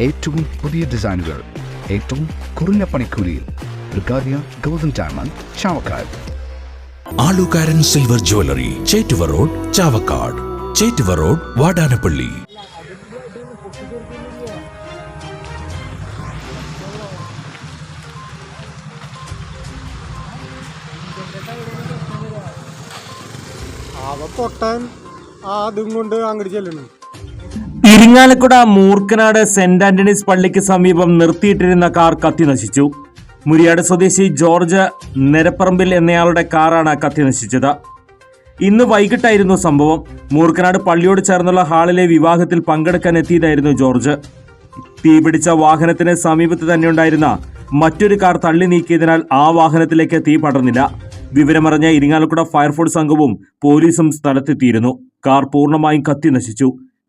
ഏറ്റവും പുതിയ ഡിസൈനുകൾ ഏറ്റവും കുറഞ്ഞ പണിക്കൂലിയിൽ ബ്രിഗാദിയ golden diamond Chavakkad. ആലുകാരൻ silver jewellery Chettuva road Chavakkad. Chettuva road Vadanappally. അവ പൊട്ടാൻ അതും കൊണ്ട് അങ്ങോട്ട് ചെല്ലണം. ഇരിങ്ങാലക്കുട മൂർക്കനാട് സെന്റ് ആന്റണീസ് പള്ളിക്ക് സമീപം നിർത്തിയിട്ടിരുന്ന കാർ കത്തി നശിച്ചു മുരിയാട് സ്വദേശി ജോർജ് നെരപ്പറമ്പിൽ എന്നയാളുടെ കാറാണ് കത്തി നശിച്ചത് ഇന്ന് വൈകിട്ടായിരുന്നു സംഭവം. മൂർക്കനാട് പള്ളിയോട് ചേർന്നുള്ള ഹാളിലെ വിവാഹത്തിൽ പങ്കെടുക്കാൻ എത്തിയതായിരുന്നു ജോർജ് തീപിടിച്ച വാഹനത്തിന് സമീപത്ത് തന്നെയുണ്ടായിരുന്ന മറ്റൊരു കാർ തള്ളി നീക്കിയതിനാൽ ആ വാഹനത്തിലേക്ക് തീ പടർന്നില്ല. വിവരമറിഞ്ഞ ഇരിങ്ങാലക്കുട ഫയർഫോഴ്സ് സംഘവും പോലീസും സ്ഥലത്തെത്തിയിരുന്നു. കാർ പൂർണമായും കത്തി നശിച്ചു